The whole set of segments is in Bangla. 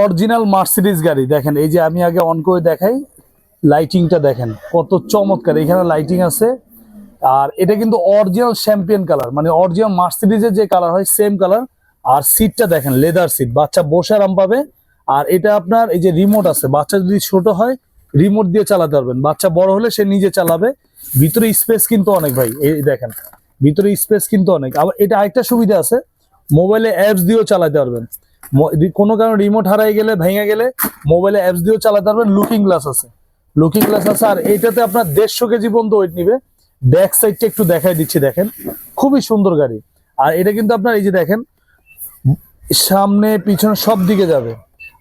অরিজিনাল মার্সিডিজ গাড়ি। দেখেন, এই যে আমি আগে অন করে দেখাই লাইটিংটা দেখেন, কত চমৎকার। এখানে লাইটিং আছে, আর এটা কিন্তু অরিজিনাল চ্যাম্পিয়ন কালার মানে অরিজিনাল মার্সিডিজের যে কালার হয় সেম কালার আর সিটটা দেখেন লেদার সিট বাচ্চা বসে আরাম পাবে। আর এটা আপনার এই যে রিমোট আছে, বাচ্চা যদি ছোট হয় রিমোট দিয়ে চালাতে পারবেন। বাচ্চা বড় হলে সে নিজে চালাবে। ভিতরে স্পেস কিন্তু অনেক ভাই, এই দেখেন, ভিতরে স্পেস কিন্তু অনেক। আবার এটা আরেকটা সুবিধা আছে মোবাইলে অ্যাপস দিয়েও চালাতে পারবেন। কোনো কারণে রিমোট হারাই গেলে, ভেঙে গেলে মোবাইলে অ্যাপস দিয়েও চালাতে পারবেন। লুকিং গ্লাস আছে। লুকিং গ্লাস আছে। আর এইটাতে আপনার দেড়শো কেজি পর্যন্ত ওয়েট নিবে। ব্যাক সাইডটা একটু দেখাই দিচ্ছি, দেখেন। খুবই সুন্দর গাড়ি। আর এটা কিন্তু আপনার এই যে দেখেন, সামনে, পিছনে সব দিকে যাবে।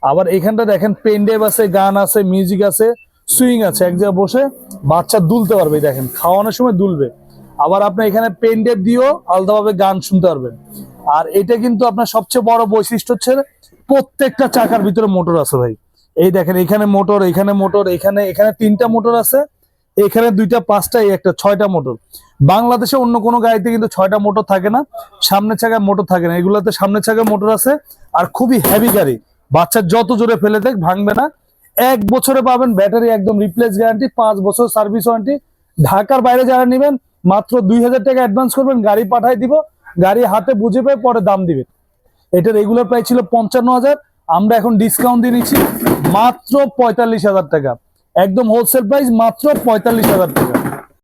আবার এখানটা দেখেন পেনডেভ আছে, গান আছে মিউজিক আছে সুইং আছে। এক জায়গায় বসে বাচ্চা দুলতে পারবে দেখেন। খাওয়ানোর সময় দুলবে। আবার আপনার এখানে পেনডেভ দিয়েও আলাদাভাবে গান শুনতে পারবেন। আর এটা কিন্তু আপনার সবচেয়ে বড় বৈশিষ্ট্য হচ্ছে প্রত্যেকটা চাকার ভিতরে মোটর আছে ভাই। এই দেখেন, এখানে মোটর এখানে মোটর, এখানে এখানে তিনটা মোটর আছে, এখানে দুইটা, পাঁচটা একটা, ছয়টা মোটর। বাংলাদেশে অন্য কোনো গাড়িতে কিন্তু ছয়টা মোটর থাকে না, সামনের চাকায় মোটর থাকে না। এগুলোতে সামনের চাকায় মোটর আছে আর খুবই হেভি গাড়ি। বাচ্চা যত জোরে ফেলে দেখ, ভাঙবে না। এক বছরে পাবেন ব্যাটারি একদম রিপ্লেস গ্যারান্টি পাঁচ বছর সার্ভিস ওয়ারেন্টি ঢাকার বাইরে যারা নেবেন, মাত্র দুই হাজার টাকা অ্যাডভান্স করবেন, গাড়ি পাঠাই দিব। গাড়ি হাতে বুঝে পেয়ে পরে দাম দিবে। এটা রেগুলার প্রাইস ছিল পঞ্চান্ন হাজার, আমরা এখন ডিসকাউন্ট দিয়ে নিচ্ছি মাত্র পঁয়তাল্লিশ হাজার টাকা। একদম হোলসেল প্রাইস মাত্র পঁয়তাল্লিশ হাজার টাকা।